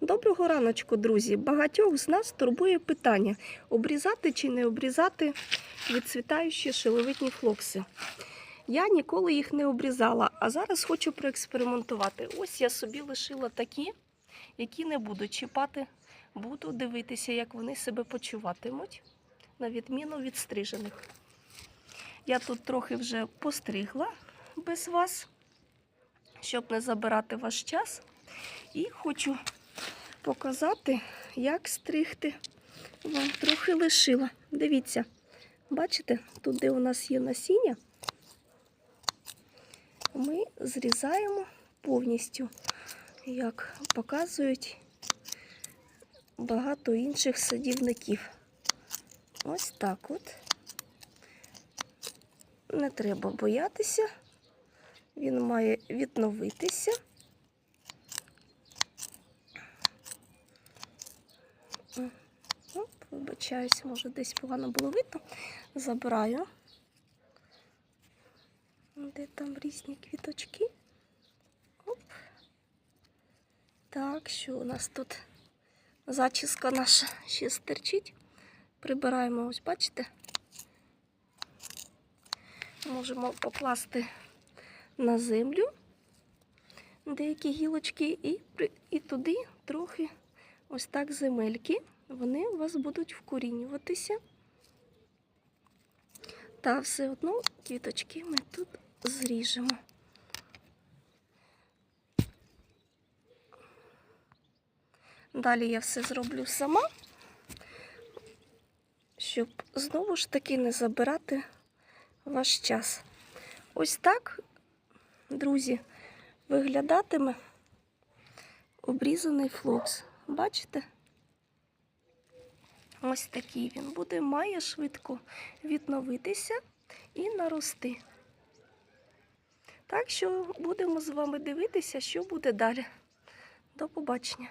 Доброго раночку, друзі! Багатьох з нас турбує питання: обрізати чи не обрізати відцвітаючі шиловидні флокси. Я ніколи їх не обрізала, а зараз хочу проекспериментувати. Ось я собі лишила такі, які не буду чіпати. Буду дивитися, як вони себе почуватимуть, на відміну від стрижених. Я тут трохи вже постригла без вас, щоб не забирати ваш час. І хочу показати, як стригти. Вам трохи лишила. Дивіться, бачите, тут, де у нас є насіння, ми зрізаємо повністю, як показують багато інших садівників. Ось так от. Не треба боятися, він має відновитися. Вибачаюсь, може десь погано було видно. Забираю. Де там різні квіточки? Оп. Так, що у нас тут? Зачіска наша ще стерчить. Прибираємо, ось бачите? Можемо покласти на землю деякі гілочки і, і туди трохи ось так земельки. Вони у вас будуть вкорінюватися. Та все одно квіточки ми тут зріжемо. Далі я все зроблю сама, щоб знову ж таки не забирати ваш час. Ось так, друзі, виглядатиме обрізаний флокс. Бачите? Ось такий він буде, має швидко відновитися і нарости. Так що будемо з вами дивитися, що буде далі. До побачення.